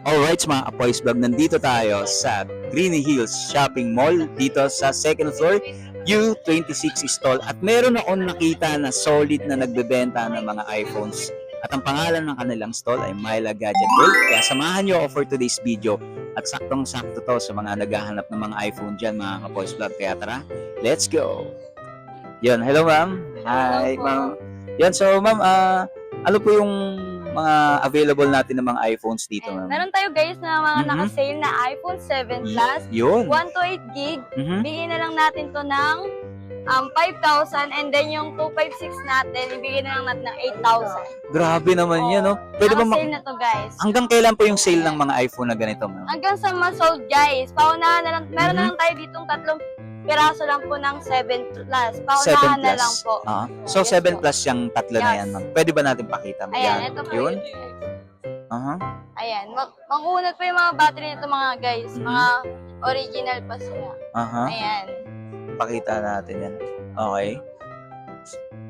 Alright mga Apoys Vlog, nandito tayo sa Greeny Hills Shopping Mall dito sa second floor U26 stall at meron akong nakita na solid na nagbebenta ng mga iPhones at ang pangalan ng kanilang stall ay Myla Gadget World kaya samahan nyo ako for today's video at saktong sakto to sa mga naghahanap ng mga iPhone dyan mga Apoys Vlog kaya tara, let's go! Yun, hello ma'am. Hi ma'am. Yan, so ma'am, ah, ano po yung mga available natin ng mga iPhones dito ma'am? Meron tayo guys na mga Mhm. naka-sale na iPhone 7 Plus, Yun. 1 to 8 gig. Mhm. Bigyan na lang natin to ng um, 5,000 and then yung 256 natin, ibigay na lang natin ng 8,000. Grabe naman yan, no? Pwede ba Naka-sale na to guys. Hanggang kailan po yung sale ng mga iPhone na ganito, ma'am? Hanggang sa ma-sold guys. Paunahan na lang, meron na Mhm. lang tayo ditong tatlong piraso lang po ng 7 Plus. 7 Paunahan na lang po. Ah, so, Yes 7 po. plus yung tatlo na Yes. yan, ma'am. Pwede ba natin pakita? Ayan, Yan. ito po Yun? yun. Aha. Ayan, mag mangunat po yung mga battery nito mga guys. Mhm. Mga original pa sila. Aha. Ayan. Pakita natin yan. Okay.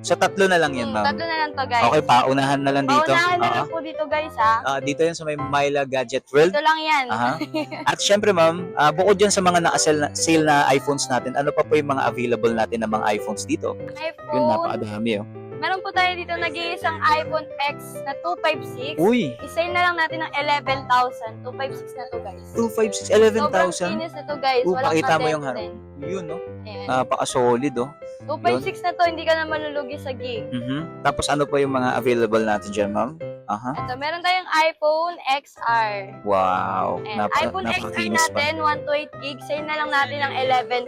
So, tatlo na lang yan, Hmm, ma'am. tatlo na lang to guys. Okay, paunahan na lang dito. Paunahan na lang po dito guys ha. ah, dito yan sa may Myla Gadget World. Ito lang yan. Aha. At syempre ma'am, ah, bukod dyan sa mga naka-sale na, sale na iPhones natin, ano pa po yung mga available natin na mga iPhones dito? Yun, iPhone. napakadami oh. Meron po tayo dito nag-iisang iPhone X na 256. Uy, Isay na lang natin ng 11,000. 256 na to guys. 256, Sobrang 11,000. kinis na to guys. Oh, Walang pakita mo yung harap. Yun, no? Ayan. Napaka-solid, oh. 256 na to, hindi ka na malulugi sa gig. Mhm. Tapos ano po yung mga available natin dyan, ma'am? Aha. Ito, meron tayong iPhone XR. Wow. Ayan. Napa, iPhone XR natin, 1 to 8 gig. Sale na lang natin ng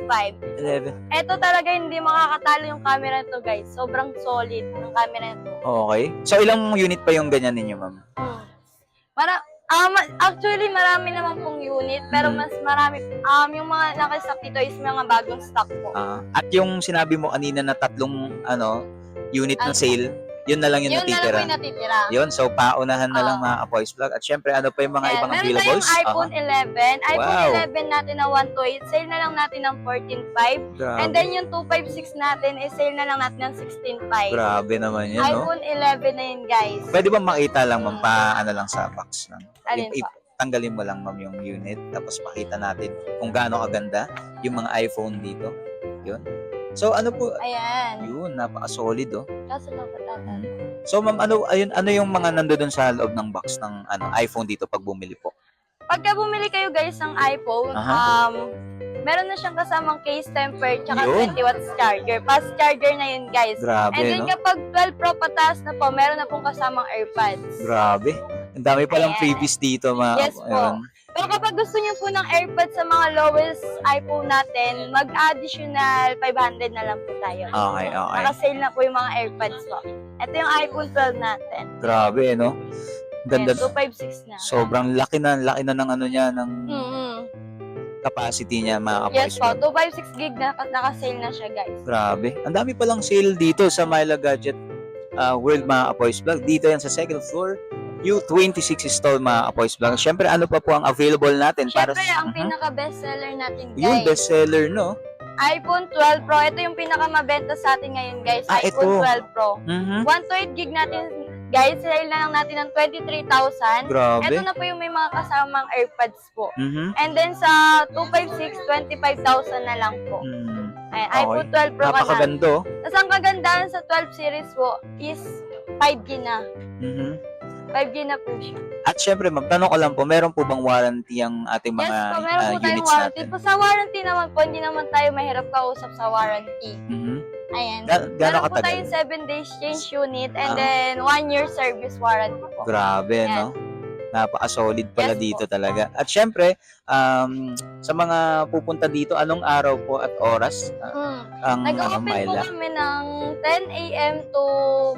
11.5. 11. Ito talaga hindi makakatalo yung camera nito guys. Sobrang solid ng camera nito. Okay. So, ilang unit pa yung ganyan ninyo, ma'am? Hmm. Mara ah, actually, marami naman pong unit, pero Mhm. mas marami, um, yung mga nakastock dito is mga bagong stock po. Ah, at yung sinabi mo kanina na tatlong ano, unit ng sale, yun na lang yung yun na lang natitira. po yung natitira. Yun, so paunahan na lang Ah. mga Apoys Vlog. At syempre, ano pa yung mga Ayan, ibang meron availables? tayong iPhone 11. iPhone Wow. 11 natin na 1 to 8. Sale na lang natin ng 14.5. Grabe. And then yung 256 natin, is sale na lang natin ng 16.5. Grabe naman yan, no? iPhone 11 na yun, guys. Pwede ba makita lang, ma'am, pa ano lang sa box lang? Alin I- pa? tanggalin mo lang, ma'am, yung unit. Tapos pakita natin kung gaano kaganda yung mga iPhone dito. Yun. So, ano po? Ayan. Yun, napaka-solid, oh. Kaso lang patatan. So, ma'am, ano, ayun, ano yung mga nandoon sa loob ng box ng ano iPhone dito pag bumili po? Pagka bumili kayo guys ng iPhone, Aha. um, meron na siyang kasamang case temper tsaka Yun. 20 watts charger. Fast charger na yun guys. Grabe, And then no? kapag 12 Pro pataas na po, meron na pong kasamang AirPods. Grabe. Ang dami palang Ayan. freebies dito, mga Yes po. ayun. Pero kapag gusto niyo po ng AirPods sa mga lowest iPhone natin, mag-additional 500 na lang po tayo. Okay, okay. Naka-sale na po yung mga AirPods po. Ito yung iPhone 12 natin. Grabe, no? Ganda. Ayan, 256 na. Sobrang laki na, laki na ng ano niya, ng Mm-hmm. capacity niya, mga Yes kapoys. po, 256 gig na naka-sale na siya guys. Grabe. Ang dami palang sale dito sa Myla Gadget uh, World, mga Apoys Vlog. Dito yan sa second floor. U26 stall, mga Apoys Vlog. Siyempre, ano pa po ang available natin? Siyempre, sa- ang pinaka-bestseller natin Yung guys, bestseller, no? iPhone 12 Pro. Ito yung pinaka-mabenta sa atin ngayon guys, Ah, iPhone ito. 12 Pro. Mhm. 1 to 8 gig natin guys, sale na lang natin ng 23,000. Grabe. Ito na po yung may mga kasamang AirPods po. Mhm. And then sa 256, 25,000 na lang po. Mm. Ayan, Okay. iPhone 12 Pro ka na. Oh. Tapos ang kagandahan sa 12 series po is 5G na. Mhm. 5G na po siya. At syempre, ma'am, tanong ko lang po, meron po bang warranty ang ating mga yes po, meron uh, po tayong units warranty. natin? Po, sa warranty naman po, hindi naman tayo mahirap kausap sa warranty. Mhm. Ayan. Ga- Meron po katagal? tayong 7 days change unit and Ah. then 1 year service warranty po. Grabe, Yan. no? Napaka-solid pala Yes dito po. talaga. At syempre, um, sa mga pupunta dito, anong araw po at oras uh, Hmm. ang ano, Nag-open po Myla? kami ng 10 a.m. to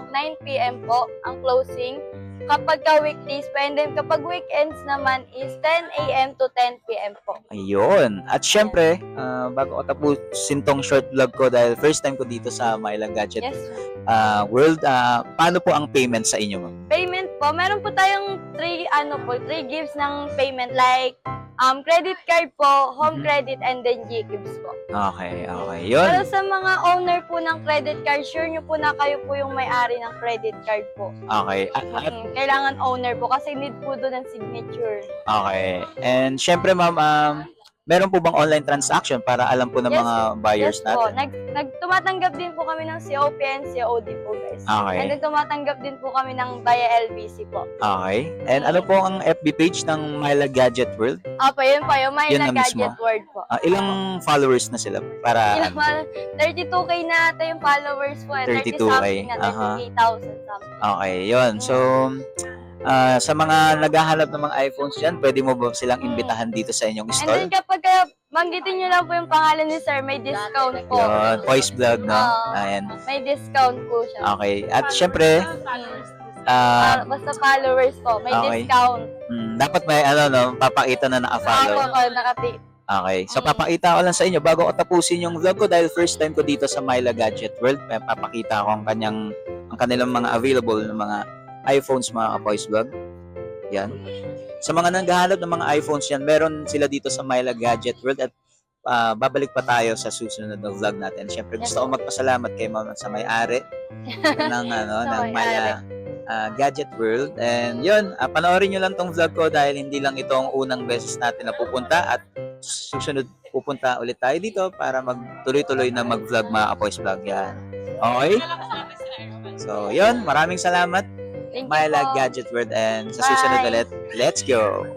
9 p.m. po ang closing. Kapag ka weekdays po. And then kapag weekends naman is 10 a.m. to 10 p.m. po. Ayun. At syempre, uh, bago ko tapusin tong short vlog ko dahil first time ko dito sa Myla Gadget Yes. uh, World, uh, paano po ang payment sa inyo, ma'am? Payment po. Meron po tayong 3 ano po, 3 gifts ng payment like Um, credit card po, home Mhm. credit, and then GCash po. Okay, okay. Pero Yun. sa mga owner po ng credit card, sure nyo po na kayo po yung may-ari ng credit card po. Okay. At, at Mm, Kailangan owner po kasi need po doon ng signature. Okay. And syempre ma'am, um, meron po bang online transaction para alam po ng Yes, mga buyers yes po. natin? Nag, nag, tumatanggap din po kami ng COP and COD po guys. Okay. And then tumatanggap din po kami ng via LBC po. Okay. And ano po ang FB page ng Myla Gadget World? Opo, yun po, yung Yun Myla mismo. Gadget World po. Ah, ilang followers na sila para Ilang, ano? 32k na ata yung followers po. eh. 32K, 30 something na, aha. 38,000 something. Okay, yun. So, ah, sa mga naghahanap ng mga iPhones dyan, pwede mo ba silang imbitahan dito sa inyong And stall? then kapag uh, banggitin nyo lang po yung pangalan ni sir, may discount po. Yun, voice vlog, no? Oo. Ayan. May discount po siya. Okay. At syempre, ah, Pa- basta followers po, may Okay. discount. mm, dapat may ano, no, papakita na Ako naka-follow. po, nakati. Okay. So, papakita ko lang sa inyo bago ko tapusin yung vlog ko dahil first time ko dito sa Myla Gadget World. May Papakita ko ang kanyang ang kanilang mga available ng mga iPhones mga ka-voice vlog. Yan. Sa mga naghahanap ng mga iPhones yan, meron sila dito sa Myla Gadget World at ah, babalik pa tayo sa susunod na vlog natin. Siyempre gusto ko magpasalamat kay Mama sa may-ari ng ano ng. Myla ah, Gadget World. And yun, ah, panoorin nyo lang tong vlog ko dahil hindi lang ito ang unang beses natin na pupunta at susunod pupunta ulit tayo dito para magtuloy-tuloy na mag-vlog mga ka-voice vlog yan. Okay? So, yun. Maraming salamat. Thank you po. Gadget World and sa susunod Bye. ulit. Let's go!